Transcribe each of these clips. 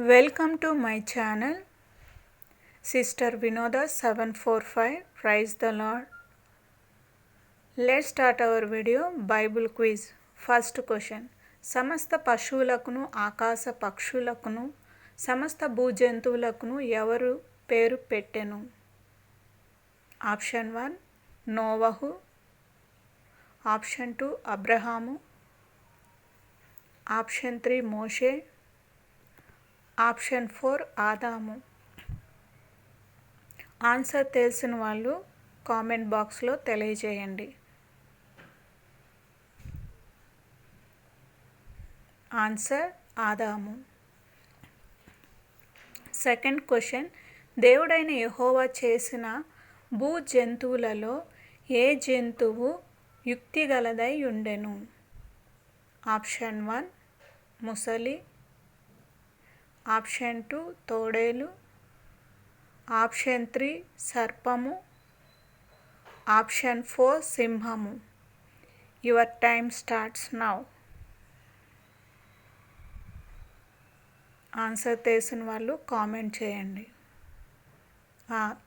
Welcome to my channel sister Vinoda seven four five praise the Lord let start our video Bible quiz first question సమస్త పశువులకును ఆకాశ పక్షులకును సమస్త భూజంతువులకును ఎవరు పేరు పెట్టెను ఆప్షన్ వన్ నోవహు ఆప్షన్ టూ అబ్రహాము ఆప్షన్ త్రీ మోషే ఆప్షన్ ఫోర్ ఆదాము. ఆన్సర్ తెలిసిన వాళ్ళు కామెంట్ బాక్స్లో తెలియజేయండి. ఆన్సర్ ఆదాము. Second question. దేవుడైన యహోవా చేసిన భూ జంతువులలో ఏ జంతువు యుక్తిగలదై ఉండెను? ఆప్షన్ వన్ ముసలి. ఆప్షన్ టూ తోడేలు. ఆప్షన్ త్రీ సర్పము. ఆప్షన్ ఫోర్ సింహము. Your time starts now. Answer తెలిసిన వాళ్ళు కామెంట్ చేయండి.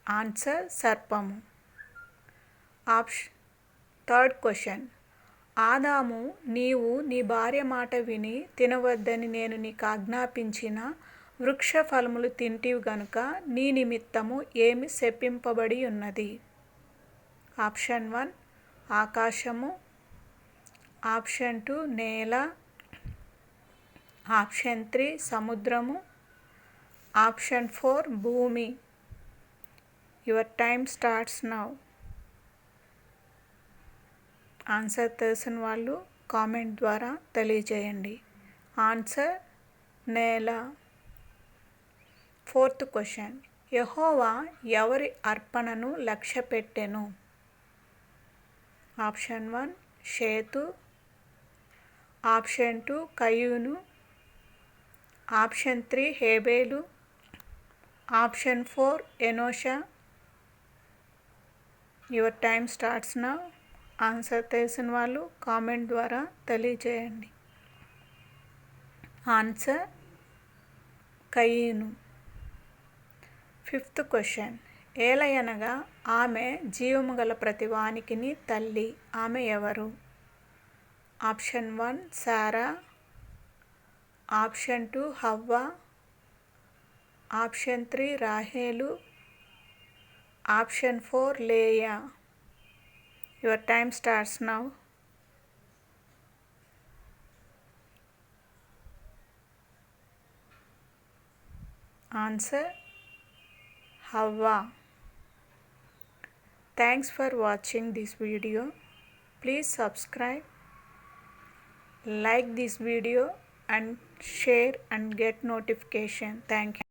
ఆన్సర్ సర్పము. Option third question. ఆదాము నీవు నీ భార్య మాట విని తినవద్దని నేను నీకు ఆజ్ఞాపించిన వృక్ష ఫలములు తింటివి గనుక నీ నిమిత్తము ఏమి శప్పింపబడి ఉన్నది ఆప్షన్ వన్ ఆకాశము. ఆప్షన్ టూ నేల. ఆప్షన్ త్రీ సముద్రము. ఆప్షన్ ఫోర్ భూమి. Your time starts now. Answer తెలిసిన వాళ్ళు కామెంట్ ద్వారా తెలియజేయండి. ఆన్సర్ నేల. Fourth question. యహోవా ఎవరి అర్పణను లక్ష్య పెట్టెను ఆప్షన్ వన్ షేతు. ఆప్షన్ టూ కయూను ఆప్షన్ త్రీ హేబేలు. Option four ఎనోషా. Your time starts now. Answer తెలిసిన వాళ్ళు కామెంట్ ద్వారా తెలియజేయండి. ఆన్సర్ కయ్యను. Fifth question. ఏలయనగా ఆమె జీవము గల ప్రతి వానికిని తల్లి. ఆమె ఎవరు? ఆప్షన్ వన్ సారా. ఆప్షన్ టూ హవ్వ. ఆప్షన్ త్రీ రాహేలు. Option four Leah. Your time starts now. Answer Hawa. Thanks for watching this video. Please subscribe, like this video and share and get notification. Thank you.